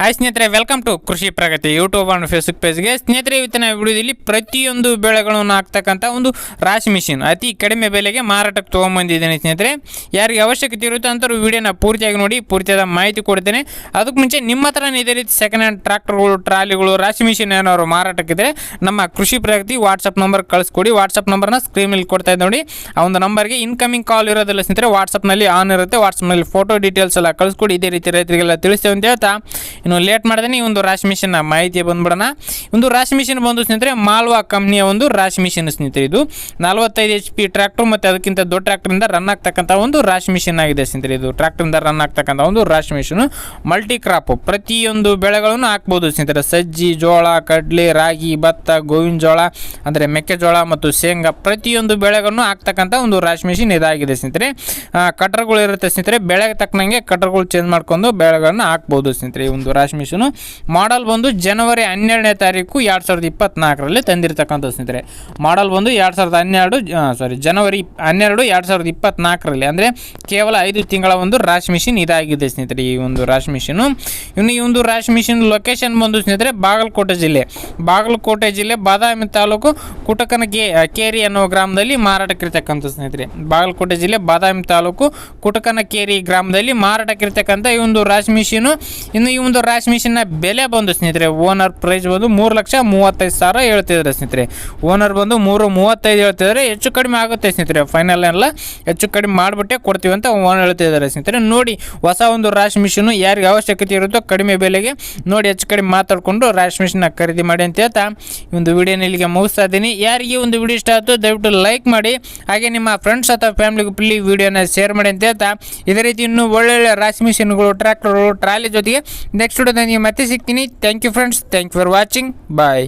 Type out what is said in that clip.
Hi ಸ್ನೇಹಿತರೆ welcome to Krishi Pragati YouTube and Facebook ಪೇಜ್ಗೆ ಸ್ನೇಹಿತರೆ ಇವತ್ತಿನ ವಿಡಿಯೋದಲ್ಲಿ ಪ್ರತಿಯೊಂದು ಬೆಳೆಗಳನ್ನು ಹಾಕ್ತಕ್ಕಂಥ ಒಂದು ರಾಶಿ ಮಿಷಿನ್ ಅತಿ ಕಡಿಮೆ ಬೆಲೆಗೆ ಮಾರಾಟಕ್ಕೆ ತೊಗೊಂಬಂದಿದ್ದೇನೆ ಸ್ನೇಹಿತರೆ. ಯಾರಿಗೆ ಅವಶ್ಯಕತೆ ಇರುತ್ತೆ ಅಂಥವ್ರು ವಿಡಿಯೋನ ಪೂರ್ತಿಯಾಗಿ ನೋಡಿ, ಪೂರ್ತಿಯಾದ ಮಾಹಿತಿ ಕೊಡ್ತೇನೆ. ಅದಕ್ಕೆ ಮುಂಚೆ ನಿಮ್ಮ ಹತ್ರ ಇದೇ ರೀತಿ ಸೆಕೆಂಡ್ ಹ್ಯಾಂಡ್ ಟ್ರಾಕ್ಟರ್ಗಳು ಟ್ರಾಲಿಗಳು, ರಾಶಿ ಮಿಷಿನ್ ಏನಾದ್ರು ಮಾರಾಟಕ್ಕಿದ್ರೆ ನಮ್ಮ ಕೃಷಿ ಪ್ರಗತಿ ವಾಟ್ಸಪ್ ನಂಬರ್ ಕಳಿಸ್ಕೊಡಿ. ವಾಟ್ಸಪ್ ನಂಬರ್ನ ಸ್ಕ್ರೀನಲ್ಲಿ ಕೊಡ್ತಾ ಇದ್ದೆ ನೋಡಿ. ಆ ಒಂದು ನಂಬರ್ಗೆ ಇನ್ಕಮಿಂಗ್ ಕಾಲ್ ಇರೋದಿಲ್ಲ ಸ್ನೇಹಿತರೆ ವಾಟ್ಸಪ್ನಲ್ಲಿ ಆನ್ ಇರುತ್ತೆ. ವಾಟ್ಸಪ್ನಲ್ಲಿ ಫೋಟೋ ಡೀಟೇಲ್ಸ್ ಎಲ್ಲ ಕಳಿಸ್ಕೊಡಿ. ಇದೇ ರೀತಿ ರೈತರಿಗೆಲ್ಲ ತಿಳಿಸ್ತೇವೆ ಅಂತ ಹೇಳ್ತಾ. ಇನ್ನು ಲೇಟ್ ಮಾಡಿದ್ರೆ ಈ ಒಂದು ರಾಶಿ ಮಿಷಿನ್ ಮಾಹಿತಿ ಬಂದ್ಬಿಡೋಣ. ಒಂದು ರಾಶಿ ಮಿಷಿನ್ ಬಂದು ಸ್ನೇಹಿತರೆ, ಮಾಲ್ವಾ ಕಂಪ್ನಿಯ ಒಂದು ರಾಶಿ ಮಿಷಿನ್ ಸ್ನೇಹಿತರೆ ಇದು. ನಲವತ್ತೈದು ಎಚ್ ಪಿ ಟ್ರ್ಯಾಕ್ಟರ್ ಮತ್ತು ಅದಕ್ಕಿಂತ ದೊಡ್ಡ ಟ್ರ್ಯಾಕ್ಟರಿಂದ ರನ್ ಆಗ್ತಕ್ಕಂಥ ಒಂದು ರಾಶಿ ಮಿಷಿನ್ ಆಗಿದೆ ಸ್ನೇಹಿತರೆ ಇದು. ಟ್ರ್ಯಾಕ್ಟರಿಂದ ರನ್ ಆಗ್ತಕ್ಕಂಥ ಒಂದು ರಾಶಿ ಮಿಷಿನ್ ಮಲ್ಟಿ ಕ್ರಾಪ್ ಪ್ರತಿಯೊಂದು ಬೆಳೆಗಳನ್ನು ಹಾಕ್ಬೋದು ಸ್ನೇಹಿತರೆ. ಸಜ್ಜಿ, ಜೋಳ, ಕಡಲೆ, ರಾಗಿ, ಭತ್ತ, ಗೋವಿನ ಜೋಳ, ಅಂದರೆ ಮೆಕ್ಕೆಜೋಳ ಮತ್ತು ಶೇಂಗಾ ಪ್ರತಿಯೊಂದು ಬೆಳೆಗಳನ್ನು ಹಾಕ್ತಕ್ಕಂಥ ಒಂದು ರಾಶಿ ಮಿಷಿನ್ ಇದಾಗಿದೆ ಸ್ನೇಹಿತರೆ. ಕಟರ್ಗಳು ಇರುತ್ತೆ ಸ್ನೇಹಿತರೆ. ಬೆಳೆಗೆ ತಕ್ಕನಂಗೆ ಕಟರ್ಗಳು ಚೇಂಜ್ ಮಾಡ್ಕೊಂಡು ಬೆಳೆಗಳನ್ನು ಹಾಕ್ಬೋದು ಸ್ನೇಹಿತರೆ ಈ ಒಂದು ರಾಶಿ ಮಿಷನು ಮಾಡಲ್ ಬಂದು ಜನವರಿ ಹನ್ನೆರಡನೇ ತಾರೀಕು ಎರಡು ಸಾವಿರದ ಇಪ್ಪತ್ನಾಲ್ಕರಲ್ಲಿ ತಂದಿರತಕ್ಕಂಥ ಸ್ನೇಹಿತರೆ ಮಾಡಲ್ ಬಂದು ಎರಡು ಸಾವಿರದ ಹನ್ನೆರಡು ಸಾರಿ ಜನವರಿ ಹನ್ನೆರಡು ಎರಡು ಸಾವಿರದ ಇಪ್ಪತ್ನಾಲ್ಕರಲ್ಲಿ. ಅಂದರೆ ಕೇವಲ ಐದು ತಿಂಗಳ ಒಂದು ರಾಶ್ ಮಿಷಿನ್ ಇದಾಗಿದೆ ಸ್ನೇಹಿತರೆ, ಈ ಒಂದು ರಾಶ್ ಮಿಷಿನು ಇನ್ನು ಈ ಒಂದು ರಾಶ್ ಮಿಷಿನ್ ಲೊಕೇಶನ್ ಬಂದು ಸ್ನೇಹಿತರೆ ಬಾಗಲಕೋಟೆ ಜಿಲ್ಲೆ. ಬಾಗಲಕೋಟೆ ಜಿಲ್ಲೆ ಬಾದಾಮಿ ತಾಲೂಕು ಕುಟಕನ ಕೆ ಕೇರಿ ಅನ್ನೋ ಗ್ರಾಮದಲ್ಲಿ ಮಾರಾಟಕ್ಕಿರ್ತಕ್ಕಂಥ ಸ್ನೇಹಿತರೆ. ಬಾಗಲಕೋಟೆ ಜಿಲ್ಲೆ ಬಾದಾಮಿ ತಾಲೂಕು ಕುಟಕನ ಕೇರಿ ಗ್ರಾಮದಲ್ಲಿ ಮಾರಾಟಕ್ಕಿರ್ತಕ್ಕಂಥ ಈ ಒಂದು ರಾಶ್ ಮಿಷಿನು ಇನ್ನು ಈ ಒಂದು ರಾಶಿ ನ ಬೆಲೆ ಬಂದು ಸ್ನೇಹಿತರೆ ಓನರ್ ಪ್ರೈಸ್ ಬಂದು ಮೂರು ಲಕ್ಷ ಮೂವತ್ತೈದು ಸಾವಿರ ಹೇಳ್ತಿದ್ದಾರೆ ಸ್ನೇಹಿತರೆ. ಓನರ್ ಬಂದು ಮೂರು ಮೂವತ್ತೈದು ಹೇಳ್ತಿದ್ರೆ ಹೆಚ್ಚು ಕಡಿಮೆ ಆಗುತ್ತೆ ಸ್ನೇಹಿತರೆ. ಫೈನಲ್ ಎಲ್ಲ ಹೆಚ್ಚು ಕಡಿಮೆ ಮಾಡಿಬಿಟ್ಟೆ ಕೊಡ್ತೀವಿ ಅಂತ ಓನರ್ ಹೇಳ್ತಿದ್ದಾರೆ ಸ್ನೇಹಿತರೆ. ನೋಡಿ, ಹೊಸ ಒಂದು ರಾಶ್ ಮಿಷಿನು ಯಾರಿಗೆ ಅವಶ್ಯಕತೆ ಇರುತ್ತೋ ಕಡಿಮೆ ಬೆಲೆಗೆ ನೋಡಿ ಹೆಚ್ಚು ಕಡಿಮೆ ಮಾತಾಡಿಕೊಂಡು ರಾಶಿ ಮಿಷಿನ್ನ ಖರೀದಿ ಮಾಡಿ ಅಂತ ಹೇಳ್ತಾ ಈ ಒಂದು ವಿಡಿಯೋನ ಇಲ್ಲಿಗೆ ಮುಗಿಸ್ತಾ ಇದ್ದೀನಿ. ಯಾರಿಗೆ ಒಂದು ವಿಡಿಯೋ ಇಷ್ಟ ಆಯಿತು ದಯವಿಟ್ಟು ಲೈಕ್ ಮಾಡಿ, ಹಾಗೆ ನಿಮ್ಮ ಫ್ರೆಂಡ್ಸ್ ಅಥವಾ ಫ್ಯಾಮಿಲಿಗೂ ಪ್ಲೀ ವಿಡಿಯೋನ ಶೇರ್ ಮಾಡಿ ಅಂತ ಹೇಳ್ತಾ. ಇದೇ ರೀತಿ ಇನ್ನೂ ಒಳ್ಳೊಳ್ಳೆ ರಾಶಿ ಮಿಷಿನ್ಗಳು ಟ್ರ್ಯಾಕ್ಟರ್ಗಳು ಟ್ರಾಲಿ ಜೊತೆಗೆ next ವಿಡಿಯೋದಲ್ಲಿ ಮತ್ತೆ ಸಿಗ್ತೀನಿ thank you friends thank you for watching bye